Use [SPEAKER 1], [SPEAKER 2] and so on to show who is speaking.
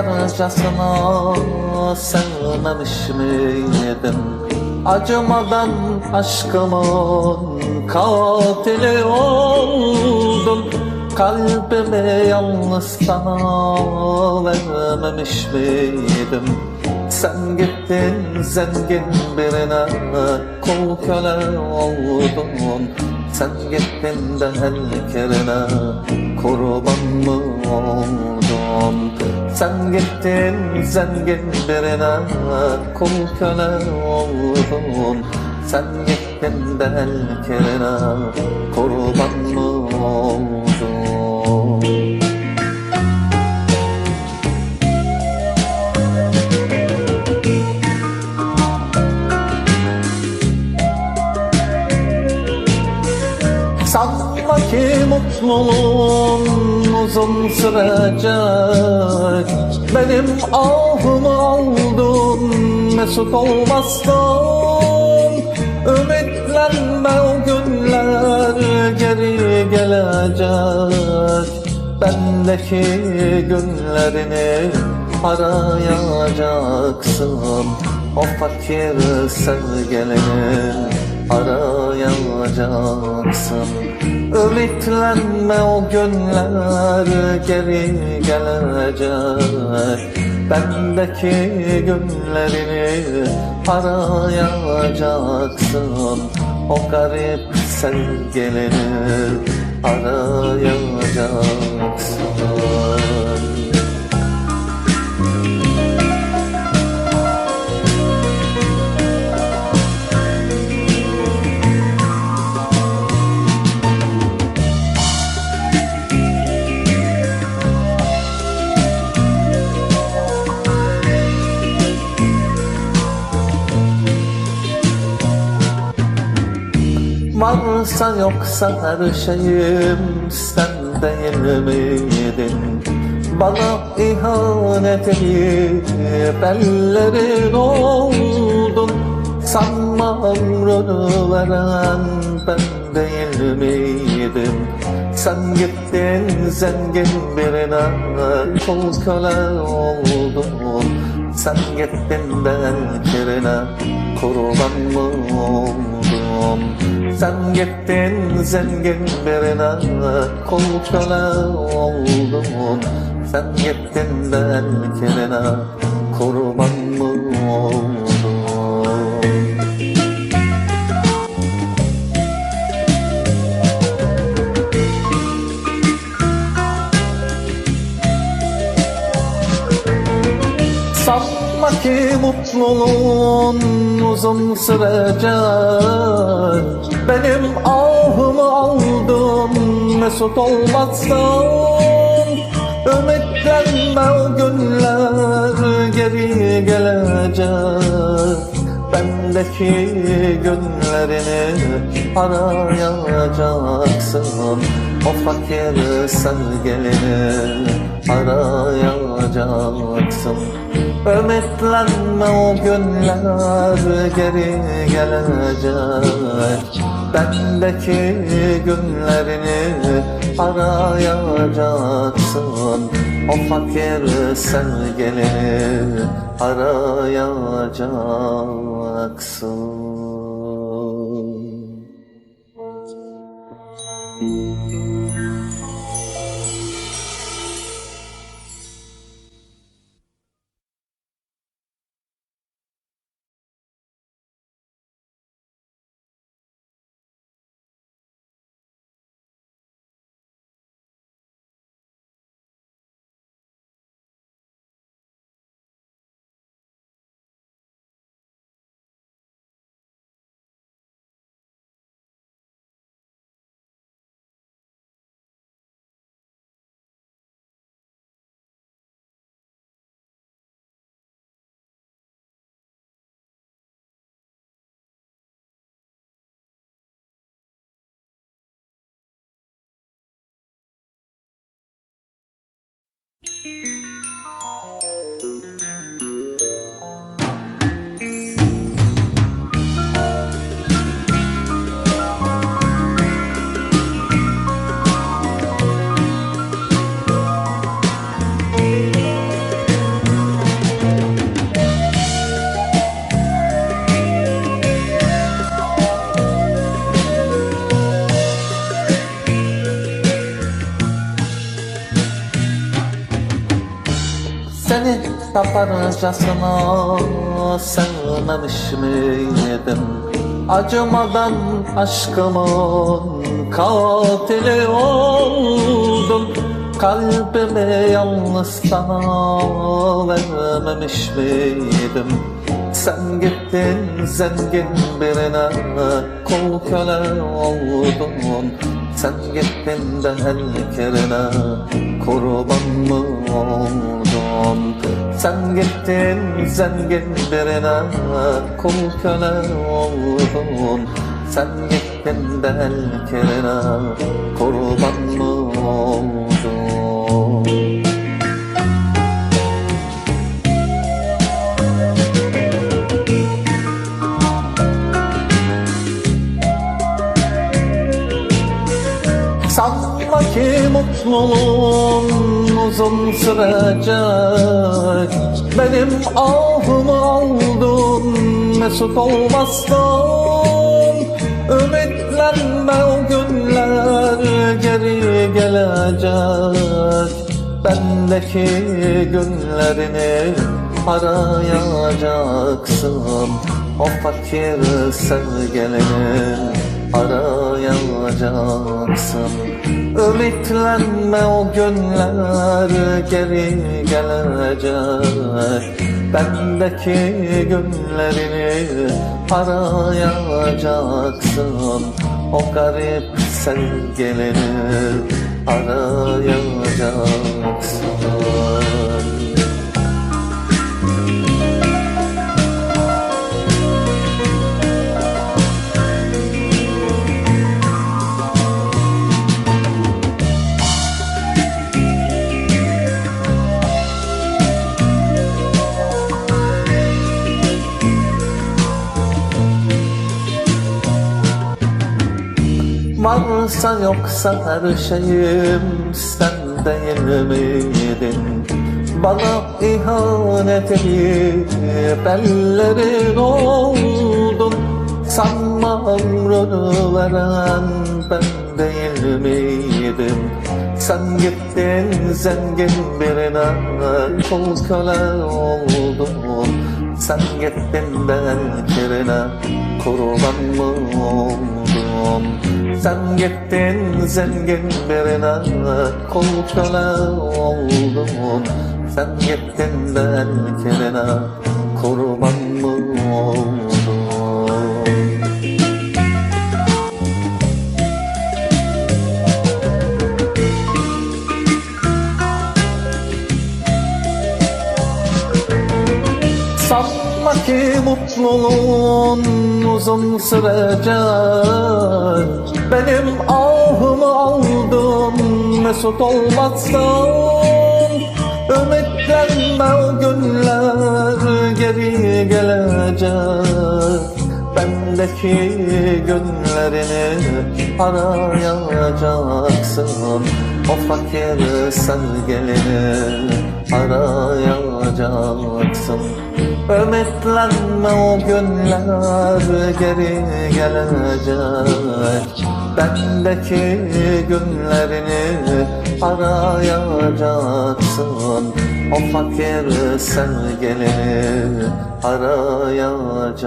[SPEAKER 1] Seni yaparcasına sevmemiş miydim? Acımadan aşkımın katili oldun Kalbimi yalnız sana vermemiş miydim? Sen gittin zengin birine kul köle oldun. Sen gittin de herkerine kurban mı oldun Sen gittin zengin birine kul köle oldun. Sen gittin de herkerine kurban mı oldun uzun sürecek Benim ahımı aldın mesut olmazsan. Ümitlenme o günler geri gelecek. Bendeki günlerini arayacaksın. O fakir sevgilini arayacaksın Ümitlenme o günler geri gelecek. Bendeki günlerini arayacaksın O garip sevgilini arayacaksın Varsa yoksa her şeyim sen değil miydin? Bana ihanet edip ellerin oldun Sanma ömrünü veren ben değil miydim? Sen gittin zengin birine kul köle oldun Sen gittin belkirine kurban mı oldun? Sen gittin zengin birine kul köle oldun. Sen gittin belkirine kurban mı oldun ki mutluluğun uzun sürecek. Benim ahımı aldın mesut olmazsan. Ümitlenme o günler geri gelecek. Bendeki günlerini arayacaksın. O fakir sevgilini Ümitlenme o günler geri gelecek. Bendeki günlerini arayacaksın. O fakir sevgilini arayacaksın taparcasına sevmemiş miydim Acımadan aşkımın katili oldum. Kalbimi yalnız sana vermemiş miydim? Sen gittin zengin birine kul köle oldun. Sen gittin de el kirine kurban mı oldun Sen gittin zengin birine kul köle oldun. Sen gittin de el kirine kurban mı oldun ki mutluluğun uzun sürecek. Benim ahımı aldın mesut olmazsan Ümitlenme o günler geri gelecek. Bendeki günlerini arayacaksın O fakir sevgilini arayacaksın Ümitlenme o günler geri gelecek. Bendeki günlerini arayacaksın O garip sevgilini arayacaksın Varsa yoksa her şeyim sen değil miydin? Bana ihanet edip ellerin oldun Sanma ömrünü veren ben değil miydim? Sen gittin zengin birine kul köle oldun Sen gittin ben kirine kurban mı oldum Sen gittin zengin birine kul köle oldun. Sen gittin ben kirine kurban mı oldum mutluluğun uzun sürecek. Benim ahımı aldın mesut olmazsan. Ümitlenme o günler geri gelecek. Bendeki günlerini arayacaksın. O fakir sevgilini arayacaksın Ümitlenme o günler geri gelecek. Bendeki günlerini arayacaksın. O fakir sevgilini arayacaksın